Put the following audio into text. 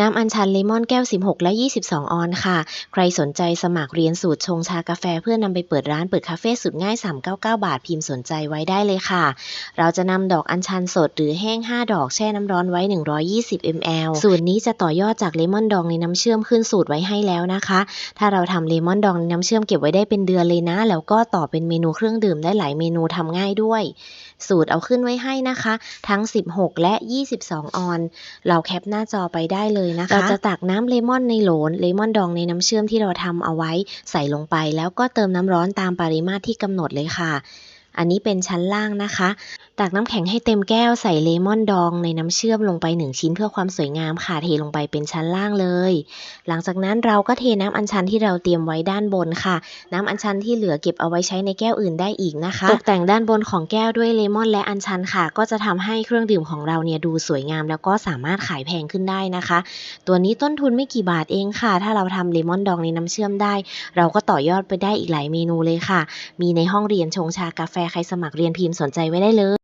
น้ำอัญชันเลมอนแก้ว 16 และ 22 ออนค่ะ ใครสนใจสมัครเรียนสูตรชงชากาแฟเพื่อนำไปเปิดร้านเปิดคาเฟ่สุดง่าย 399 บาทพิมพ์สนใจไว้ได้เลยค่ะ เราจะนำดอกอัญชันสดหรือแห้ง 5 ดอกแช่น้ำร้อนไว้ 120 ml สูตรนี้จะต่อยอดจากเลมอนดองในน้ำเชื่อมขึ้นสูตรไว้ให้แล้วนะคะ ถ้าเราทำเลมอนดองในน้ำเชื่อมเก็บไว้ได้เป็นเดือนเลยนะ แล้วก็ต่อเป็นเมนูเครื่องดื่มได้หลายเมนูทำง่ายด้วย สูตรเอาขึ้นไว้ให้นะคะ ทั้ง 16 และ 22 ออน เราแคปหน้าจอไปได้เลยนะคะ เราจะตักน้ำเลมอนในโหลนเลมอนดองในน้ำเชื่อมที่เราทำเอาไว้ใส่ลงไป แล้วก็เติมน้ำร้อนตามปริมาตรที่กำหนดเลยค่ะ อันนี้เป็นชั้นล่างนะคะ ตักน้ำแข็งให้เต็มแก้วใส่เลมอนดองในน้ำเชื่อมลงไป 1 ชิ้นเพื่อความสวยงามค่ะ เทลงไปเป็นชั้นล่างเลย หลังจากนั้นเราก็เทน้ำอัญชันที่เราเตรียมไว้ด้านบนค่ะ น้ำอัญชันที่เหลือเก็บเอาไว้ใช้ในแก้วอื่นได้อีกนะคะ ตกแต่งด้านบนของแก้วด้วยเลมอนและอัญชันค่ะ ก็จะทำให้เครื่องดื่มของเราเนี่ยดูสวยงาม แล้วก็สามารถขายแพงขึ้นได้นะคะ ตัวนี้ต้นทุนไม่กี่บาทเองค่ะ ถ้าเราทำเลมอนดองในน้ำเชื่อมได้ เราก็ต่อยอดไปได้อีกหลายเมนูเลยค่ะ มีในห้องเรียนชงชากาแฟใครสมัครเรียนพิมพ์สนใจไว้ได้เลย